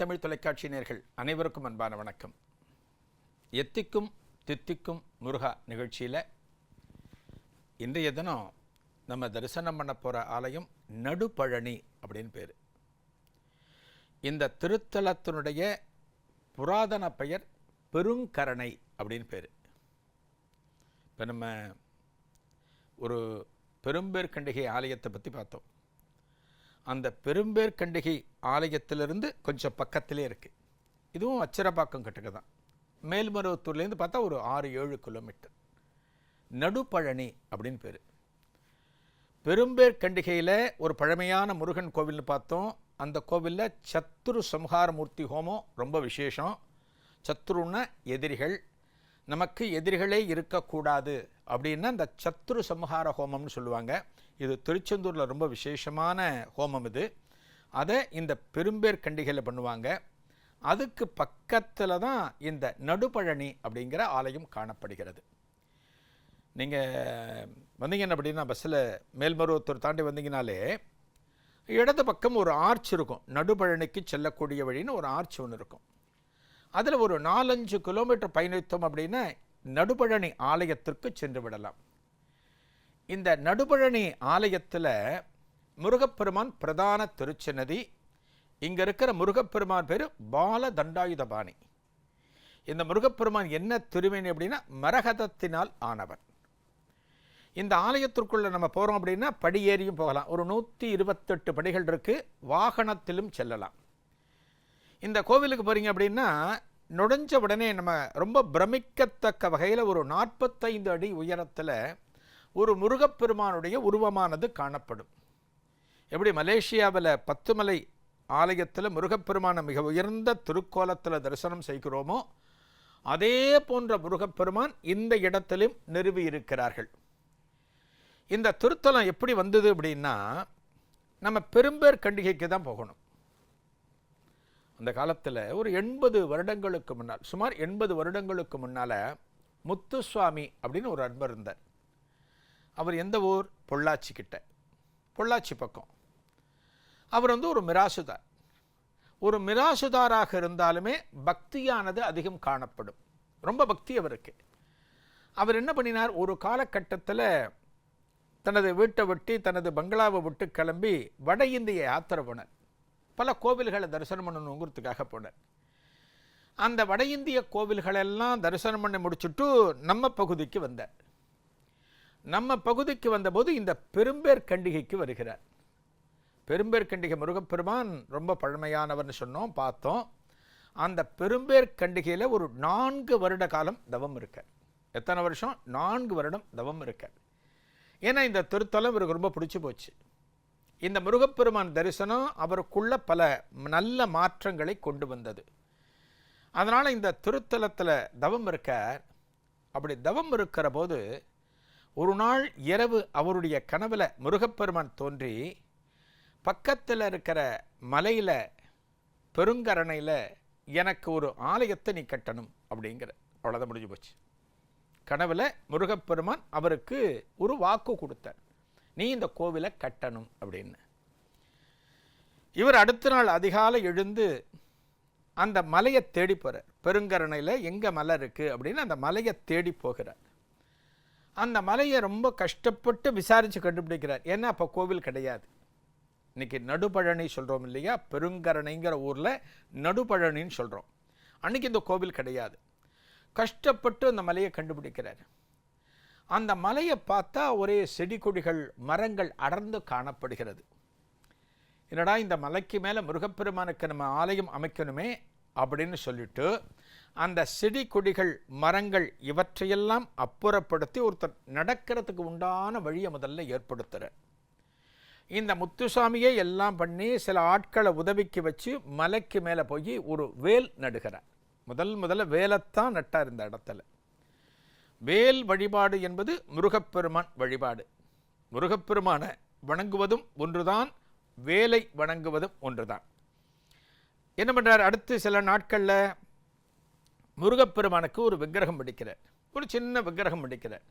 தமிழ் தொலைக்காட்சி நேர்கள் அனைவருக்கும் அன்பான வணக்கம். எத்திக்கும் தித்திக்கும் முருகா நிகழ்ச்சியில் இன்றைய தினம் நம்ம தரிசனம் பண்ண போகிற ஆலயம் நடுபழனி அப்படின்னு பேர். இந்த திருத்தலத்தினுடைய புராதன பெயர் பெருங்கரணை அப்படின்னு பேர். இப்போ நம்ம ஒரு பெரும்பேற்கண்டிகை ஆலயத்தை பற்றி பார்த்தோம். அந்த பெரும்பேற்கண்டிகை ஆலயத்திலிருந்து கொஞ்சம் பக்கத்திலே இருக்குது இதுவும் அச்சிரப்பாக்கம் கிட்டக்கு தான். மேல்மருவத்தூர்லேருந்து பார்த்தா ஒரு ஆறு ஏழு கிலோமீட்டர். நடுப்பழனி அப்படின்னு பேர். பெரும்பேற்கண்டிகையில் ஒரு பழமையான முருகன் கோவில்னு பார்த்தோம். அந்த கோவிலில் சத்துரு சம்ஹாரமூர்த்தி ஹோமம் ரொம்ப விசேஷம். சத்துருன்னா எதிரிகள். நமக்கு எதிரிகளே இருக்கக்கூடாது அப்படின்னா இந்த சத்துரு சம்ஹார ஹோமம்னு சொல்லுவாங்க. இது திருச்செந்தூரில் ரொம்ப விசேஷமான ஹோமம் இது. அதை இந்த பெரும்பேர் கண்டிகையில் பண்ணுவாங்க. அதுக்கு பக்கத்தில் தான் இந்த நடுபழனி அப்படிங்கிற ஆலயம் காணப்படுகிறது. நீங்கள் வந்தீங்கன்னா அப்படின்னா பஸ்ஸில் மேல்மருவத்தூர் தாண்டி வந்தீங்கனாலே இடது பக்கம் ஒரு ஆர்ச் இருக்கும். நடுபழனிக்கு செல்லக்கூடிய வழின்னு ஒரு ஆர்ச் ஒன்று இருக்கும். அதில் ஒரு நாலஞ்சு கிலோமீட்டர் பயணித்தோம் அப்படின்னா நடுபழனி ஆலயத்திற்கு சென்று விடலாம். இந்த நடுபழனி ஆலயத்தில் முருகப்பெருமான் பிரதான திருச்சன்னதி. இங்கே இருக்கிற முருகப்பெருமான் பேர் பால தண்டாயுதபாணி இந்த முருகப்பெருமான் என்ன திருமேனி அப்படின்னா மரகதத்தினால் ஆனவன். இந்த ஆலயத்திற்குள்ளே நம்ம போகிறோம் அப்படின்னா படியேறியும் போகலாம். ஒரு நூற்றி இருபத்தெட்டு படிகள் இருக்குது வாகனத்திலும் செல்லலாம். இந்த கோவிலுக்கு போகிறீங்க அப்படின்னா நுழைஞ்ச உடனே நம்ம ரொம்ப பிரமிக்கத்தக்க வகையில் ஒரு நாற்பத்தைந்து அடி உயரத்தில் ஒரு முருகப்பெருமானுடைய உருவமானது காணப்படும். எப்படி மலேசியாவில் பத்துமலை ஆலயத்தில் முருகப்பெருமானை மிக உயர்ந்த திருக்கோலத்தில் தரிசனம் செய்கிறோமோ அதே போன்ற முருகப்பெருமான் இந்த இடத்திலும் நிறுவி இருக்கிறார்கள். இந்த திருத்தலம் எப்படி வந்தது அப்படின்னா நம்ம பெரும்பேர் கண்டிகைக்கு தான் போகணும். அந்த காலத்தில் ஒரு எண்பது வருடங்களுக்கு முன்னால் சுமார் எண்பது வருடங்களுக்கு முன்னால் முத்துசுவாமி அப்படின்னு ஒரு அன்பர் இருந்தார். அவர் எந்த ஊர்? பொள்ளாச்சி கிட்ட பொள்ளாச்சி பக்கம். அவர் வந்து ஒரு மிராசுதார். ஒரு மிராசுதாராக இருந்தாலுமே பக்தியானது அதிகம் காணப்படும். ரொம்ப பக்தி அவருக்கு. அவர் என்ன பண்ணினார்? ஒரு காலகட்டத்தில் தனது வீட்டை விட்டு தனது பங்களாவை விட்டு கிளம்பி வட இந்திய யாத்திரை போனார். பல கோவில்களை தரிசனம் பண்ணணுங்கிறதுக்காக போனார். அந்த வட இந்திய கோவில்களெல்லாம் தரிசனம் பண்ணி முடிச்சுட்டு நம்ம பகுதிக்கு வந்தார். நம்ம பகுதிக்கு வந்தபோது இந்த பெரும்பேர் கண்டிகைக்கு வருகிறார். பெரும்பேற்கண்டிகை முருகப்பெருமான் ரொம்ப பழமையானவர்னு சொன்னோம் பார்த்தோம். அந்த பெரும்பேற்கண்டிகையில் ஒரு நான்கு வருட காலம் தவம் இருக்க. எத்தனை வருஷம்? நான்கு வருடம் தவம் இருக்க. ஏன்னா இந்த திருத்தலம் இவருக்கு ரொம்ப பிடிச்சி போச்சு. இந்த முருகப்பெருமான் தரிசனம் அவருக்குள்ள பல நல்ல மாற்றங்களை கொண்டு வந்தது. அதனால் இந்த திருத்தலத்தில் தவம் இருக்க அப்படி தவம் இருக்கிற போது ஒரு நாள் இரவு அவருடைய கனவில் முருகப்பெருமான் தோன்றி பக்கத்தில் இருக்கிற மலையில் பெருங்கரணையில் எனக்கு ஒரு ஆலயத்தை நீ கட்டணும் அப்படிங்கிற. அவ்வளோதான் முடிஞ்சு போச்சு. கனவில் முருகப்பெருமான் அவருக்கு ஒரு வாக்கு கொடுத்தார். நீ இந்த கோவிலை கட்டணும் அப்படின்னு. இவர் அடுத்த நாள் அதிகாலை எழுந்து அந்த மலையை தேடி போகிறார் பெருங்கரணையில் எங்கே மலை இருக்குது அப்படின்னு அந்த மலையை தேடி போகிறார். அந்த மலையை ரொம்ப கஷ்டப்பட்டு விசாரித்து கண்டுபிடிக்கிறார். ஏன்னா அப்போ கோவில் கிடையாது. இன்னைக்கு நடுபழனி சொல்கிறோம் இல்லையா? பெருங்கரணைங்கிற ஊரில் நடுபழனின்னு சொல்கிறோம் அன்னைக்கு இந்த கோவில் கிடையாது. கஷ்டப்பட்டு அந்த மலையை கண்டுபிடிக்கிறார். அந்த மலையை பார்த்தா ஒரே செடி கொடிகள் மரங்கள் அடர்ந்து காணப்படுகிறது. என்னடா இந்த மலைக்கு மேலே முருகப்பெருமானுக்கு நம்ம ஆலயம் அமைக்கணுமே அப்படின்னு சொல்லிட்டு அந்த செடி கொடிகள் மரங்கள் இவற்றையெல்லாம் அப்புறப்படுத்தி ஒருத்தர் நடக்கிறதுக்கு உண்டான வழியை முதல்ல ஏற்படுத்துகிறார் இந்த முத்துசாமியை எல்லாம் பண்ணி சில ஆட்களை உதவிக்கு வச்சு மலைக்கு மேலே போய் ஒரு வேல் நடுகிறார். முதல் முதல்ல வேலைத்தான் நட்டார் இந்த இடத்துல. வேல் வழிபாடு என்பது முருகப்பெருமான் வழிபாடு. முருகப்பெருமானை வணங்குவதும் ஒன்றுதான் வேலை வணங்குவதும் ஒன்றுதான். என்ன பண்ணுறார் அடுத்து சில நாட்களில் முருகப்பெருமானுக்கு ஒரு விக்கிரகம் பிடிக்கிறார். ஒரு சின்ன விக்கிரகம் பிடிக்கிறார்.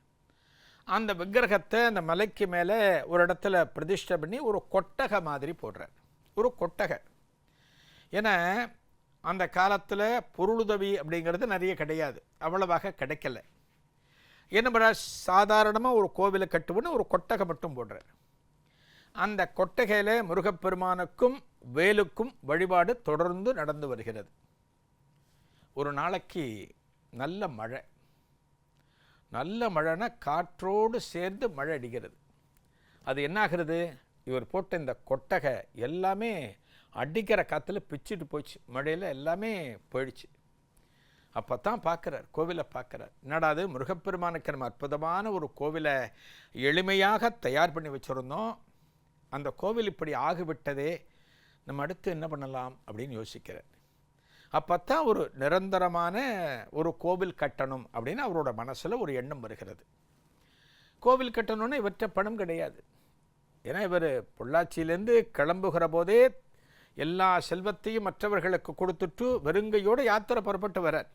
அந்த விக்கிரகத்தை அந்த மலைக்கு மேலே ஒரு இடத்துல பிரதிஷ்டை பண்ணி ஒரு கொட்டகை மாதிரி போடுறார். ஒரு கொட்டகை. ஏன்னா அந்த காலத்தில் பொருளுதவி அப்படிங்கிறது நிறைய கிடையாது. அவ்வளவாக கிடைக்கல. என்ன பண்ண சாதாரணமாக ஒரு கோவிலை கட்டுவோன்னு ஒரு கொட்டகை மட்டும் போடுறார். அந்த கொட்டகையில் முருகப்பெருமானுக்கும் வேலுக்கும் வழிபாடு தொடர்ந்து நடந்து வருகிறது. ஒரு நாளைக்கு நல்ல மழை. நல்ல மழைனா காற்றோடு சேர்ந்து மழை அடிக்கிறது. அது என்னாகிறது? இவர் போட்ட இந்த கொட்டகை எல்லாமே அடிக்கிற காற்றுல பிச்சுட்டு போச்சு. மழையில் எல்லாமே போயிடுச்சு. அப்போ தான் பார்க்குறார் கோவிலை பார்க்குறார் என்னடாது முருகப்பெருமானுக்கு நம்ம அற்புதமான ஒரு கோவிலை எளிமையாக தயார் பண்ணி வச்சுருந்தோம். அந்த கோவில் இப்படி ஆகிவிட்டதே. நம்ம அடுத்து என்ன பண்ணலாம் அப்படின்னு யோசிக்கிறார். அப்போ தான் ஒரு நிரந்தரமான ஒரு கோவில் கட்டணும் அப்படின்னு அவரோட மனசில் ஒரு எண்ணம் வருகிறது. கோவில் கட்டணும்னா இவற்ற பணம் கிடையாது. ஏன்னா இவர் பொள்ளாச்சியிலேருந்து கிளம்புகிற போதே எல்லா செல்வத்தையும் மற்றவர்களுக்கு கொடுத்துட்டு வெறுங்கையோடு யாத்திரை புறப்பட்டு வரார்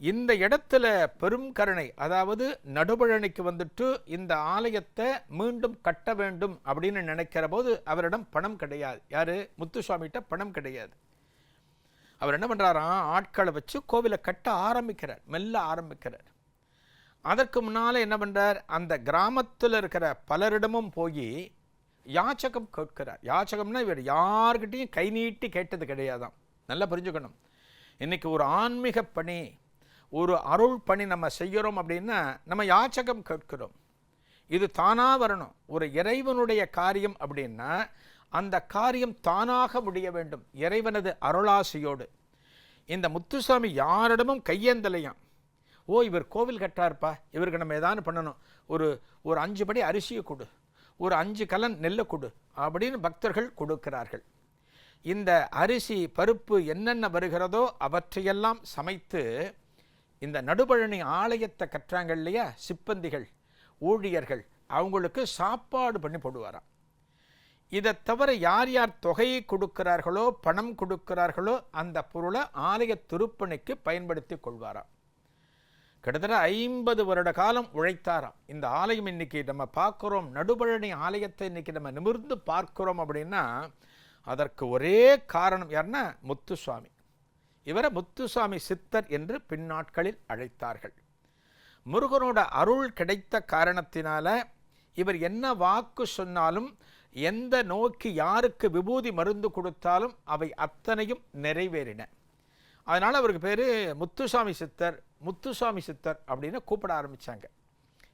இந்த இடத்துல பெரும் கருணை அதாவது நடுபழனிக்கு வந்துட்டு இந்த ஆலயத்தை மீண்டும் கட்ட வேண்டும் அப்படின்னு நினைக்கிற போது அவரிடம் பணம் கிடையாது. யார்? முத்துசுவாமிகிட்ட பணம் கிடையாது. அவர் என்ன பண்ணுறாராம் ஆட்களை வச்சு கோவிலை கட்ட ஆரம்பிக்கிறார் மெல்ல ஆரம்பிக்கிறார். அதற்கு முன்னால் என்ன பண்ணுறார் அந்த கிராமத்தில் இருக்கிற பலரிடமும் போய் யாச்சகம் கேட்கிறார். யாச்சகம்னா இவர் யார்கிட்டையும் கை நீட்டி கேட்டது கிடையாதான் நல்லா புரிஞ்சுக்கணும். இன்னைக்கு ஒரு ஆன்மீக பணி ஒரு அருள் பணி நம்ம செய்கிறோம் அப்படின்னா நம்ம யாச்சகம் கேட்கிறோம். இது தானாக வரணும். ஒரு இறைவனுடைய காரியம் அப்படின்னா அந்த காரியம் தானாக முடிய வேண்டும். இறைவனது அருளாசியோடு. இந்த முத்துசாமி யாரிடமும் கையேந்தலையாம். ஓ இவர் கோவில் கட்டார்ப்பா. இவருக்கு நம்ம ஏதாவது பண்ணணும். ஒரு ஒரு அஞ்சு படி அரிசியை கொடு. ஒரு அஞ்சு கலன் நெல்லை கொடு அப்படின்னு பக்தர்கள் கொடுக்கிறார்கள். இந்த அரிசி பருப்பு என்னென்ன வருகிறதோ அவற்றையெல்லாம் சமைத்து இந்த நடுபழனி ஆலயத்தை கற்றாங்க இல்லையா? சிப்பந்திகள் ஊழியர்கள் அவங்களுக்கு சாப்பாடு பண்ணி போடுவாராம். இதை தவிர யார் யார் தொகையை கொடுக்கிறார்களோ பணம் கொடுக்கிறார்களோ அந்த பொருளை ஆலய திருப்பணிக்கு பயன்படுத்தி கொள்வாராம். கிட்டத்தட்ட ஐம்பது வருட காலம் உழைத்தாராம். இந்த ஆலயம் இன்னைக்கு நம்ம பார்க்குறோம். நடுபழனி ஆலயத்தை இன்னைக்கு நம்ம நிமிர்ந்து பார்க்குறோம் அப்படின்னா அதற்கு ஒரே காரணம் யாருன்னா முத்துசுவாமி. இவரை முத்துசுவாமி சித்தர் என்று பின்னாட்களில் அழைத்தார்கள். முருகனோட அருள் கிடைத்த காரணத்தினால இவர் என்ன வாக்கு சொன்னாலும் எந்த நோக்கி யாருக்கு விபூதி மருந்து கொடுத்தாலும் அவை அத்தனையும் நிறைவேறின. அதனால் அவருக்கு பேர் முத்துசாமி சித்தர் முத்துசாமி சித்தர் அப்படின்னு கூப்பிட ஆரம்பித்தாங்க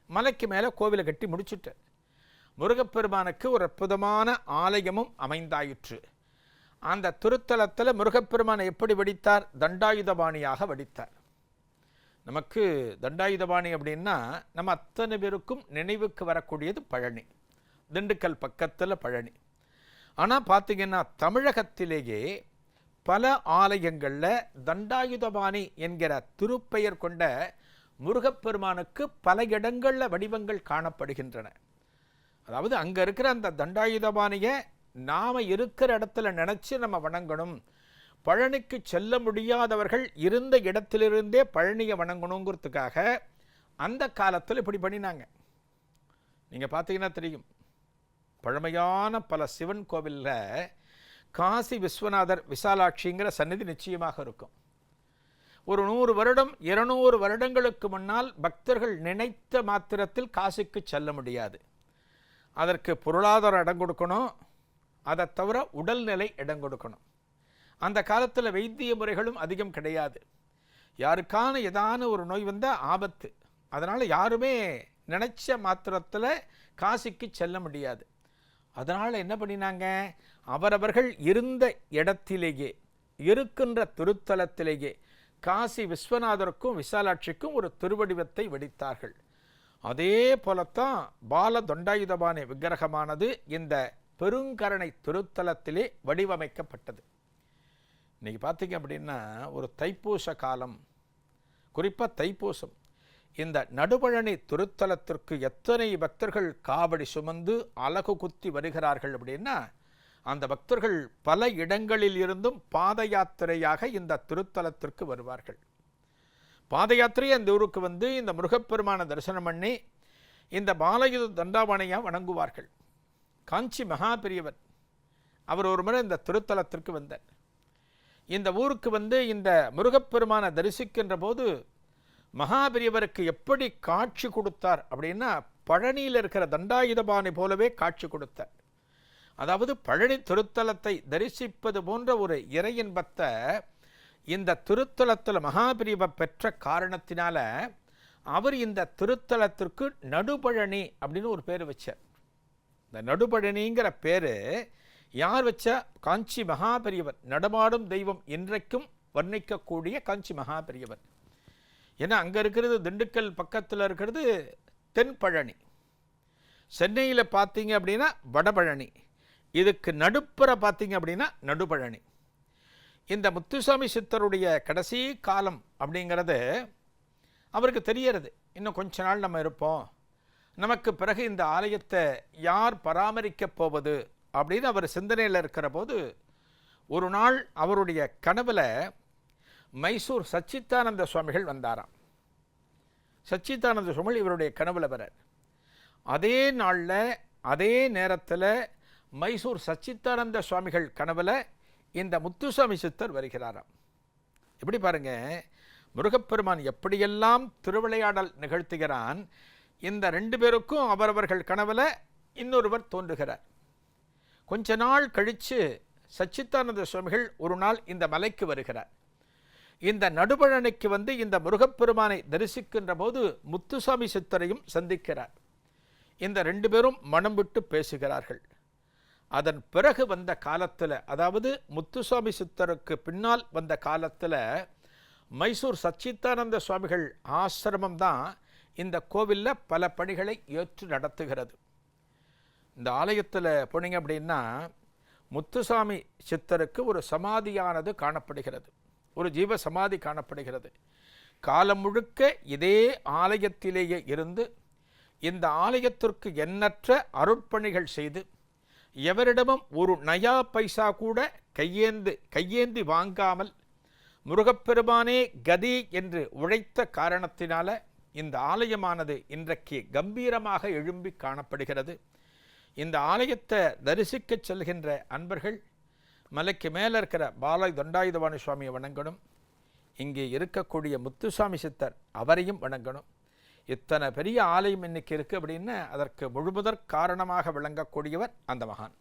மலைக்கு மேலே கோவிலை கட்டி முடிச்சுட்டார் முருகப்பெருமானுக்கு ஒரு அற்புதமான ஆலயமும் அமைந்தாயிற்று. அந்த திருத்தலத்தில் முருகப்பெருமானை எப்படி வடித்தார்? தண்டாயுதபாணியாக வடித்தார். நமக்கு தண்டாயுதபாணி அப்படின்னா நம்ம அத்தனை பேருக்கும் நினைவுக்கு வரக்கூடியது பழனி. திண்டுக்கல் பக்கத்தில் பழனி. ஆனால் பார்த்தீங்கன்னா தமிழகத்திலேயே பல ஆலயங்களில் தண்டாயுதபாணி என்கிற திருப்பெயர் கொண்ட முருகப்பெருமானுக்கு பல இடங்களில் வடிவங்கள் காணப்படுகின்றன. அதாவது அங்கே இருக்கிற அந்த தண்டாயுதபாணியை நாம் இருக்கிற இடத்துல நினச்சி நம்ம வணங்கணும். பழனிக்கு செல்ல முடியாதவர்கள் இருந்த இடத்திலிருந்தே பழனியை வணங்கணுங்கிறதுக்காக அந்த காலத்தில் இப்படி பண்ணினாங்க. நீங்கள் பார்த்தீங்கன்னா தெரியும். பழமையான பல சிவன் கோவிலில் காசி விஸ்வநாதர் விசாலாட்சிங்கிற சந்நிதி நிச்சயமாக இருக்கும். ஒரு நூறு வருடம் இருநூறு வருடங்களுக்கு முன்னால் பக்தர்கள் நினைத்த மாத்திரத்தில் காசிக்கு செல்ல முடியாது. அதற்கு பொருளாதாரம் இடம் கொடுக்கணும் அதை தவிர உடல்நிலை இடம் கொடுக்கணும். அந்த காலத்தில் வைத்திய முறைகளும் அதிகம் கிடையாது. யாருக்கான ஏதான ஒரு நோய் வந்தால் ஆபத்து. அதனால் யாருமே நினைச்ச மாத்திரத்தில் காசிக்கு செல்ல முடியாது. அதனால் என்ன பண்ணினாங்க? அவரவர்கள் இருந்த இடத்திலேயே இருக்கின்ற திருத்தலத்திலேயே காசி விஸ்வநாதருக்கும் விசாலாட்சிக்கும் ஒரு திருவடிவத்தை வெடித்தார்கள். அதே போலத்தான் பால தொண்டாயுதபாணி விக்கிரகமானது இந்த பெருங்கரணை திருத்தலத்திலே வடிவமைக்கப்பட்டது. இன்னைக்கு பார்த்தீங்க அப்படின்னா ஒரு தைப்பூச காலம். குறிப்பாக தைப்பூசம். இந்த நடுபழனி திருத்தலத்திற்கு எத்தனை பக்தர்கள் காவடி சுமந்து அலகு குத்தி வருகிறார்கள் அப்படின்னா அந்த பக்தர்கள் பல இடங்களில் இருந்தும் பாத யாத்திரையாக இந்த திருத்தலத்திற்கு வருவார்கள். பாத யாத்திரை அந்த ஊருக்கு வந்து இந்த முருகப்பெருமான தரிசனம் பண்ணி இந்த பாலயுத தண்டாவணையாக வணங்குவார்கள். காஞ்சி மகா பெரியவர் அவர் ஒரு முறை இந்த திருத்தலத்திற்கு வந்தார். இந்த ஊருக்கு வந்து இந்த முருகப்பெருமானை தரிசிக்கின்ற போது மகாபெரியவருக்கு எப்படி காட்சி கொடுத்தார் அப்படின்னா பழனியில் இருக்கிற தண்டாயுதபாணி போலவே காட்சி கொடுத்தார். அதாவது பழனி திருத்தலத்தை தரிசிப்பது போன்ற ஒரு இறையின்பத்தை இந்த திருத்தலத்தில் மகாபிரிவை பெற்ற காரணத்தினால அவர் இந்த திருத்தலத்திற்கு நடுபழனி அப்படின்னு ஒரு பேர் வச்சார். இந்த நடுபழனிங்கிற பேர் யார் வச்ச? காஞ்சி மகாபெரியவர். நடமாடும் தெய்வம் இன்றைக்கும் வர்ணிக்கக்கூடிய காஞ்சி மகாபெரியவர். ஏன்னா அங்கே இருக்கிறது திண்டுக்கல் பக்கத்தில் இருக்கிறது தென்பழனி சென்னையில் பார்த்தீங்க அப்படின்னா வடபழனி. இதுக்கு நடுப்புற பார்த்தீங்க அப்படின்னா நடுபழனி. இந்த முத்துசாமி சித்தருடைய கடைசி காலம் அப்படிங்கிறது அவருக்கு தெரியறது. இன்னும் கொஞ்ச நாள் நம்ம இருப்போம். நமக்கு பிறகு இந்த ஆலயத்தை யார் பராமரிக்கப் போவது அப்படின்னு அவர் சிந்தனையில் இருக்கிற போது ஒரு நாள் அவருடைய கனவில் மைசூர் சச்சித்தானந்த சுவாமிகள் வந்தாராம். சச்சித்தானந்த சுவாமிகள் இவருடைய கனவுல வரார் அதே நாளில் அதே நேரத்தில் மைசூர் சச்சித்தானந்த சுவாமிகள் கனவில் இந்த முத்துசாமி சித்தர் வருகிறாராம். எப்படி பாருங்க முருகப்பெருமான் எப்படியெல்லாம் திருவிளையாடல் நிகழ்த்துகிறான் இந்த ரெண்டு பேருக்கும் அவரவர்கள் கனவில் இன்னொருவர் தோன்றுகிறார். கொஞ்ச நாள் கழித்து சச்சித்தானந்த சுவாமிகள் ஒரு நாள் இந்த மலைக்கு வருகிறார். இந்த நடுபழனிக்கு வந்து இந்த முருகப்பெருமானை தரிசிக்கின்ற போது முத்துசாமி சித்தரையும் சந்திக்கிறார். இந்த ரெண்டு பேரும் மனம் விட்டு பேசுகிறார்கள். அதன் பிறகு வந்த காலத்தில் அதாவது முத்துசாமி சித்தருக்கு பின்னால் வந்த காலத்தில் மைசூர் சச்சிதானந்த சுவாமிகள் ஆசிரமம் தான் இந்த கோவிலில் பல பணிகளை ஏற்று நடத்துகிறது. இந்த ஆலயத்தில் போனீங்க அப்படின்னா முத்துசாமி சித்தருக்கு ஒரு சமாதியானது காணப்படுகிறது. ஒரு ஜீவ சமாதி காணப்படுகிறது. காலம் முழுக்க இதே ஆலயத்திலேயே இருந்து இந்த ஆலயத்திற்கு எண்ணற்ற அருட்பணிகள் செய்து எவரிடமும் ஒரு நயா பைசா கூட கையேந்து கையேந்தி வாங்காமல் முருகப்பெருமானே கதி என்று உழைத்த காரணத்தினால இந்த ஆலயமானது இன்றைக்கு கம்பீரமாக எழும்பி காணப்படுகிறது. இந்த ஆலயத்தை தரிசிக்கச் செல்கின்ற அன்பர்கள் மலைக்கு மேலே இருக்கிற பாலாய் தண்டாயுதவாணி சுவாமியை வணங்கணும். இங்கே இருக்கக்கூடிய முத்துசாமி சித்தர் அவரையும் வணங்கணும். இத்தனை பெரிய ஆலயம் இன்னைக்கு இருக்குது அப்படின்னு அதற்கு முழுமுதற் காரணமாக விளங்கக்கூடியவர் அந்த மகான்.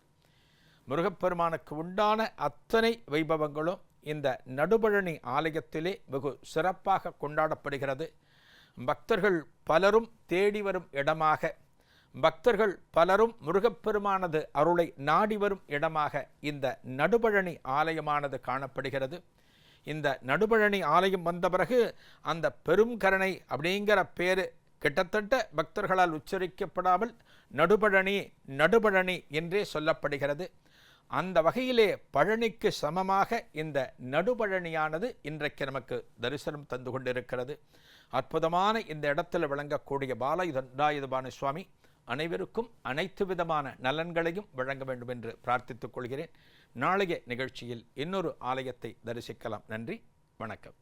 முருகப்பெருமானுக்கு உண்டான அத்தனை வைபவங்களும் இந்த நடுபழனி ஆலயத்திலே வெகு சிறப்பாக கொண்டாடப்படுகிறது. பக்தர்கள் பலரும் தேடி வரும் இடமாக பக்தர்கள் பலரும் முருகப்பெருமானது அருளை நாடி வரும் இடமாக இந்த நடுபழனி ஆலயமானது காணப்படுகிறது. இந்த நடுபழனி ஆலயம் வந்த பிறகு அந்த பெரும்கரணை அப்படிங்கிற பேர் கிட்டத்தட்ட பக்தர்களால் உச்சரிக்கப்படாமல் நடுபழனி நடுபழனி என்றே சொல்லப்படுகிறது. அந்த வகையிலே பழனிக்கு சமமாக இந்த நடுபழனியானது இன்றைக்கு நமக்கு தரிசனம் தந்து கொண்டிருக்கிறது. அற்புதமான இந்த இடத்தில் விளங்கக்கூடிய பாலய சுவாமி. அனைவருக்கும் அனைத்து விதமான நலன்களையும் வழங்க வேண்டும் என்று பிரார்த்தித்துக் கொள்கிறேன். நாளைய நிகழ்ச்சியில் இன்னொரு ஆலயத்தை தரிசிக்கலாம். நன்றி. வணக்கம்.